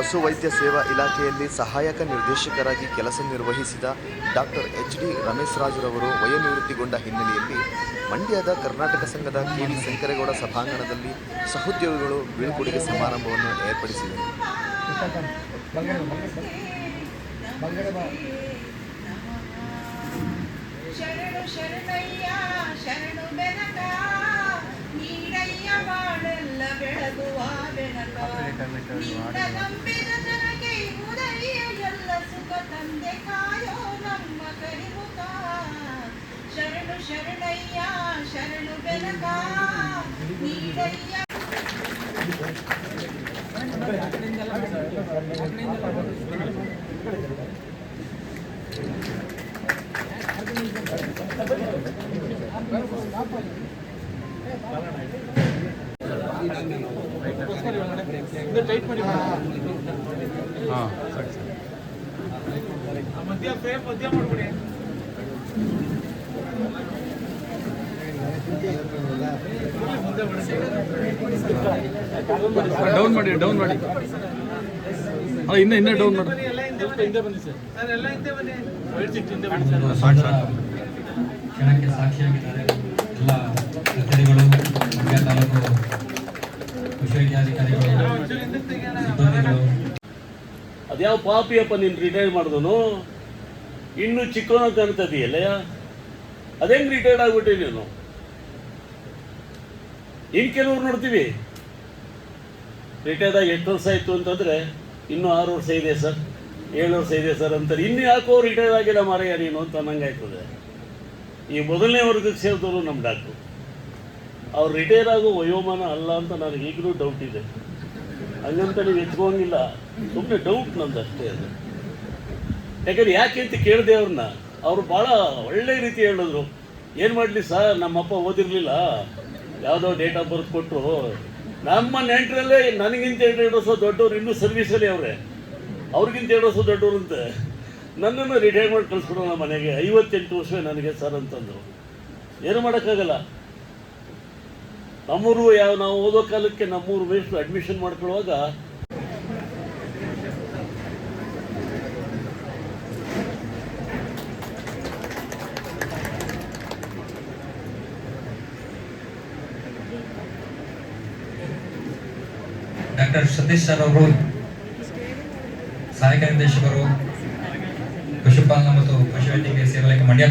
ಪಶುವೈದ್ಯ ಸೇವಾ ಇಲಾಖೆಯಲ್ಲಿ ಸಹಾಯಕ ನಿರ್ದೇಶಕರಾಗಿ ಕೆಲಸ ನಿರ್ವಹಿಸಿದ ಡಾಕ್ಟರ್ ಎಚ್ ಡಿ ರಮೇಶ್ ರಾಜ್ರವರು ವಯೋನಿವೃತ್ತಿಗೊಂಡ ಹಿನ್ನೆಲೆಯಲ್ಲಿ ಮಂಡ್ಯದ ಕರ್ನಾಟಕ ಸಂಘದ ಕೆ ವಿ ಶಂಕರೇಗೌಡ ಸಭಾಂಗಣದಲ್ಲಿ ಸಹೋದ್ಯೋಗಿಗಳು ಬೀಳ್ಕೊಡುಗೆ ಸಮಾರಂಭವನ್ನು ಏರ್ಪಡಿಸಿದರು. ಶರಣು ಕರಿಮುಖ ಶರಣು ಶರಣಯ್ಯ ಶರಣು ಬೆನಕ ನೀಡಯ್ಯ ಡೌನ್ ಮಾಡಿ ಡೌನ್ ಮಾಡಿ ಅಲ್ಲ ಇನ್ನೂ ಇನ್ನೂ ಡೌನ್ ಮಾಡಿ. ಕ್ಷಣಕ್ಕೆ ಸಾಕ್ಷಿಯಾಗಿದ್ದಾರೆ ಎಲ್ಲ ಅಧಿಕಾರಿಗಳು ಮಂಡ್ಯ ತಾಲೂಕು ಅದ್ಯಾವ ಪಾಪಿಯಪ್ಪ ನೀನು ರಿಟೈರ್ ಮಾಡಿದನು? ಇನ್ನು ಚಿಕ್ಕವನ ಕಾಣ್ತದೆಯಲ್ಲ ಅದೇಂಗ್ ರಿಟೈರ್ಡ್ ಆಗ್ಬಿಟ್ಟೆ ನೀನು? ಇನ್ ಕೆಲವ್ರು ನೋಡ್ತೀವಿ. ರಿಟೈರ್ಡ್ ಆಗಿ ಎಷ್ಟು ವರ್ಷ ಆಯಿತು ಅಂತಂದ್ರೆ ಇನ್ನೂ ಆರು ವರ್ಷ ಇದೆ ಸರ್, ಏಳು ವರ್ಷ ಇದೆ ಸರ್ ಅಂತಾರೆ. ಇನ್ನು ಯಾಕೋ ರಿಟೈರ್ಡ್ ಆಗಿಲ್ಲ ಮಾರಯ್ಯ ನೀನು ಅಂತ ಅನ್ನಂಗಾಯ್ತದೆ. ಈ ಮೊದಲನೇ ವರ್ಗಕ್ಕೆ ಸೇರಿದವರು ನಮ್ಮ ಡಾಕ್ಟ್ರು. ಅವ್ರು ರಿಟೈರ್ ಆಗೋ ವಯೋಮಾನ ಅಲ್ಲ ಅಂತ ನನಗೆ ಈಗಲೂ ಡೌಟ್ ಇದೆ. ಹಂಗಂತ ನೀವು ಎತ್ಕೊಂಗಿಲ್ಲ. ಸುಮ್ಮನೆ ಡೌಟ್ ನಂದು ಅಷ್ಟೇ ಅದು. ಯಾಕಂದ್ರೆ ಯಾಕೆ ಅಂತ ಕೇಳಿದೆ ಅವ್ರನ್ನ. ಅವರು ಭಾಳ ಒಳ್ಳೆ ರೀತಿ ಹೇಳಿದ್ರು. ಏನು ಮಾಡಲಿ ಸರ್ ನಮ್ಮಪ್ಪ ಓದಿರಲಿಲ್ಲ. ಯಾವುದೋ ಡೇಟ್ ಆಫ್ ಬರ್ತ್ ಕೊಟ್ಟರು ನಮ್ಮ ನೆಂಟರಲ್ಲೇ ನನಗಿಂತ ಎರಡು ವರ್ಷ ದೊಡ್ಡವ್ರು ಇನ್ನೂ ಸರ್ವಿಸಲ್ಲಿ ಅವರೇ. ಅವ್ರಿಗಿಂತ ಎರಡು ವರ್ಷ ದೊಡ್ಡವ್ರು ಅಂತ. ನನ್ನನ್ನು ರಿಟೈರ್ ಮಾಡಿ ಕಳಿಸ್ಬಿಡೋಣ ಮನೆಗೆ. ಐವತ್ತೆಂಟು ವರ್ಷ ನನಗೆ ಸರ್ ಅಂತಂದರು. ಏನು ಮಾಡೋಕ್ಕಾಗಲ್ಲ. ನಮ್ಮೂರು ಯಾವ ನಾವು ಓದೋ ಕಾಲಕ್ಕೆ ನಮ್ಮೂರು ವಯಸ್ಸು ಅಡ್ಮಿಷನ್ ಮಾಡ್ಕೊಳ್ಳುವಾಗ ಡಾಕ್ಟರ್ ಸತೀಶ್ ಸರ್ ಅವರು, ಸಹಾಯಕ ನಿರ್ದೇಶಕರು, ಪಶುಪಾಲನಾ ಮತ್ತು ಪಶುವೈದ್ಯಕೀಯ ಸೇವೆ ಮಂಡ್ಯ